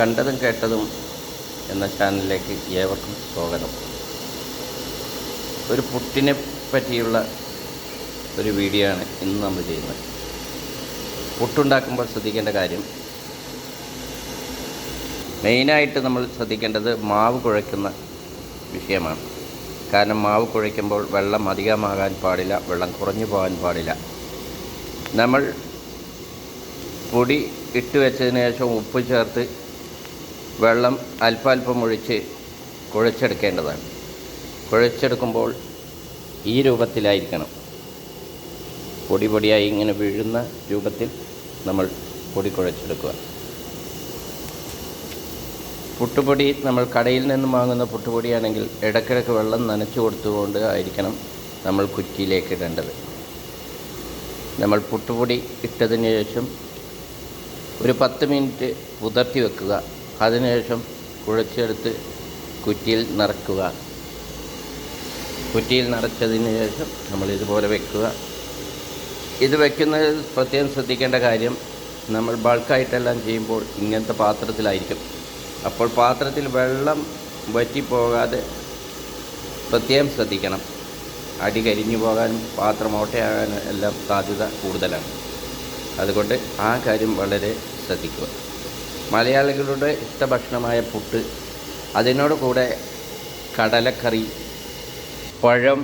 കണ്ടതും കേട്ടതും എന്ന ചാനലിലേക്ക് ഏവർക്കും സ്വാഗതം. ഒരു പുട്ടിനെ പറ്റിയുള്ള ഒരു വീഡിയോ ആണ് ഇന്ന് നമ്മൾ ചെയ്യുന്നത്. പുട്ടുണ്ടാക്കുമ്പോൾ ശ്രദ്ധിക്കേണ്ട കാര്യം മെയിനായിട്ട് നമ്മൾ ശ്രദ്ധിക്കേണ്ടത് മാവ് കുഴയ്ക്കുന്ന വിഷയമാണ്. കാരണം മാവ് കുഴയ്ക്കുമ്പോൾ വെള്ളം അധികമാകാൻ പാടില്ല വെള്ളം കുറഞ്ഞു പോകാൻ പാടില്ല. നമ്മൾ പൊടി ഇട്ട് വെച്ചതിന് ശേഷം ഉപ്പ് ചേർത്ത് വെള്ളം അല്പാൽപ്പം ഒഴിച്ച് കുഴച്ചെടുക്കേണ്ടതാണ്. കുഴച്ചെടുക്കുമ്പോൾ ഈ രൂപത്തിലായിരിക്കണം. പൊടി പൊടിയായി ഇങ്ങനെ വീഴുന്ന രൂപത്തിൽ നമ്മൾ പൊടി കുഴച്ചെടുക്കുക. പുട്ടുപൊടി നമ്മൾ കടയിൽ നിന്ന് വാങ്ങുന്ന പുട്ടുപൊടിയാണെങ്കിൽ ഇടയ്ക്കിടയ്ക്ക് വെള്ളം നനച്ചു കൊടുത്തുകൊണ്ട് ആയിരിക്കണം നമ്മൾ കുറ്റിയിലേക്ക് ഇടേണ്ടത്. നമ്മൾ പുട്ടുപൊടി ഇട്ടതിന് ശേഷം ഒരു പത്ത് മിനിറ്റ് പുതർത്തി വെക്കുക. അതിനുശേഷം കുഴച്ചെടുത്ത് കുറ്റിയിൽ നിറക്കുക. കുറ്റിയിൽ നിറച്ചതിന് ശേഷം നമ്മൾ ഇതുപോലെ വെക്കുക. ഇത് വെക്കുന്നത് പ്രത്യേകം ശ്രദ്ധിക്കേണ്ട കാര്യം നമ്മൾ ബൾക്കായിട്ടെല്ലാം ചെയ്യുമ്പോൾ ഇങ്ങനത്തെ പാത്രത്തിലായിരിക്കും. അപ്പോൾ പാത്രത്തിൽ വെള്ളം വറ്റിപ്പോകാതെ പ്രത്യേകം ശ്രദ്ധിക്കണം. അടി കരിഞ്ഞു പോകാനും പാത്രം ഓട്ടയാകാനും എല്ലാം സാധ്യത കൂടുതലാണ്. അതുകൊണ്ട് ആ കാര്യം വളരെ ശ്രദ്ധിക്കുക. മലയാളികളുടെ ഇഷ്ടഭക്ഷണമായ പുട്ട് അതിനോട് കൂടെ കടലക്കറി പഴം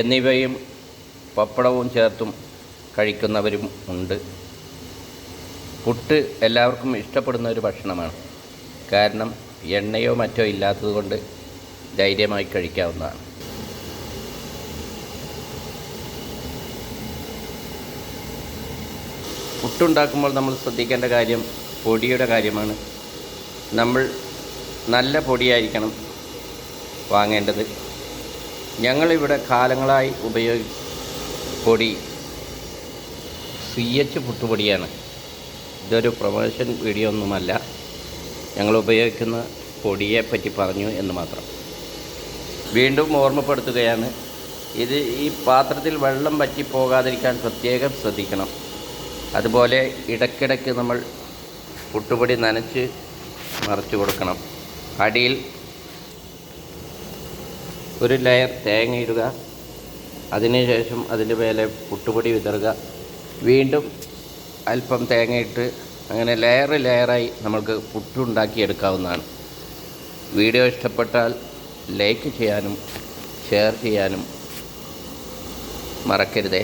എന്നിവയും പപ്പടവും ചേർത്തും കഴിക്കുന്നവരും ഉണ്ട്. പുട്ട് എല്ലാവർക്കും ഇഷ്ടപ്പെടുന്ന ഒരു ഭക്ഷണമാണ്. കാരണം എണ്ണയോ മറ്റോ ഇല്ലാത്തതുകൊണ്ട് ധൈര്യമായി കഴിക്കാവുന്നതാണ്. പുട്ടുണ്ടാക്കുമ്പോൾ നമ്മൾ ശ്രദ്ധിക്കേണ്ട കാര്യം പൊടിയുടെ കാര്യമാണ്. നമ്മൾ നല്ല പൊടിയായിരിക്കണം വാങ്ങേണ്ടത്. ഞങ്ങളിവിടെ കാലങ്ങളായി ഉപയോഗി പൊടി സി എച്ച് പുട്ടുപൊടിയാണ്. ഇതൊരു പ്രൊമോഷൻ വീഡിയോ ഒന്നുമല്ല. ഞങ്ങൾ ഉപയോഗിക്കുന്ന പൊടിയെ പറ്റി പറഞ്ഞു എന്ന് മാത്രം. വീണ്ടും ഓർമ്മപ്പെടുത്തുകയാണ്. ഇത് ഈ പാത്രത്തിൽ വെള്ളം പറ്റിപ്പോകാതിരിക്കാൻ പ്രത്യേകം ശ്രദ്ധിക്കണം. അതുപോലെ ഇടയ്ക്കിടയ്ക്ക് നമ്മൾ പുട്ടുപൊടി നനച്ച് മറച്ചു കൊടുക്കണം. അടിയിൽ ഒരു ലെയർ തേങ്ങ ഇടുക. അതിനുശേഷം അതിന്റെ മേലെ പുട്ടുപൊടി വിതറുക. വീണ്ടും അല്പം തേങ്ങയിട്ട് അങ്ങനെ ലെയർ ലെയറായി നമുക്ക് പുട്ടുണ്ടാക്കിയെടുക്കാവുന്നതാണ് വീഡിയോ ഇഷ്ടപ്പെട്ടാൽ ലൈക്ക് ചെയ്യാനും ഷെയർ ചെയ്യാനും മറക്കരുതേ.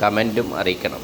കമന്റും അറിയിക്കണം.